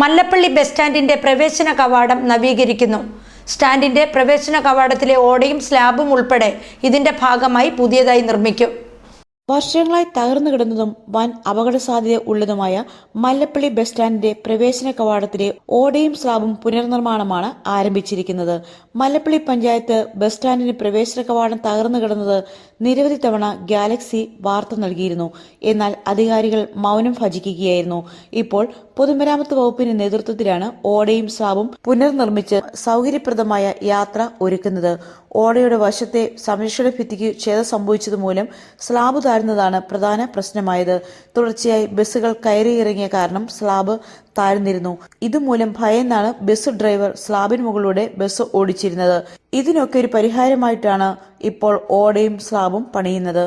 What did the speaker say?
Mallappally bus സ്റ്റാൻഡിന്റെ പ്രവേശന കവാടം നവീകരിക്കുന്നു. സ്റ്റാൻഡിന്റെ പ്രവേശന കവാടത്തിലെ ഓടയും സ്ലാബും ഉൾപ്പെടെ ഇതിന്റെ ഭാഗമായി പുതിയതായി നിർമ്മിക്കും. വർഷങ്ങളായി തകർന്നു കിടന്നതും വൻ അപകട സാധ്യത ഉള്ളതുമായ മല്ലപ്പള്ളി ബസ് സ്റ്റാൻഡിന്റെ പ്രവേശന കവാടത്തിലെ ഓടയും സ്ലാബും പുനർനിർമ്മാണമാണ് ആരംഭിച്ചിരിക്കുന്നത്. മല്ലപ്പള്ളി പഞ്ചായത്ത് ബസ് സ്റ്റാൻഡിന് പ്രവേശന കവാടം തകർന്നു കിടന്നത് നിരവധി തവണ ഗാലക്സി വാർത്ത നൽകിയിരുന്നു. എന്നാൽ അധികാരികൾ മൗനം ഭജിക്കുകയായിരുന്നു. ഇപ്പോൾ പൊതുമരാമത്ത് വകുപ്പിന്റെ നേതൃത്വത്തിലാണ് ഓടയും സ്ലാബും പുനർനിർമ്മിച്ച് സൗകര്യപ്രദമായ യാത്ര ഒരുക്കുന്നത്. ഓടയുടെ വശത്തെ സംരക്ഷണ ഭിത്തിക്ക് ക്ഷതം സംഭവിച്ചതുമൂലം സ്ലാബ് താഴ്ന്നതാണ് പ്രധാന പ്രശ്നമായത്. തുടർച്ചയായി ബസ്സുകൾ കയറിയിറങ്ങിയ കാരണം സ്ലാബ് താഴ്ന്നിരുന്നു. ഇതുമൂലം ഭയന്നാണ് ബസ് ഡ്രൈവർ സ്ലാബിന് മുകളിലൂടെ ബസ് ഓടിച്ചിരുന്നത്. ഇതിനൊക്കെ ഒരു പരിഹാരമായിട്ടാണ് ഇപ്പോൾ ഓടയും സ്ലാബും പണിയുന്നത്.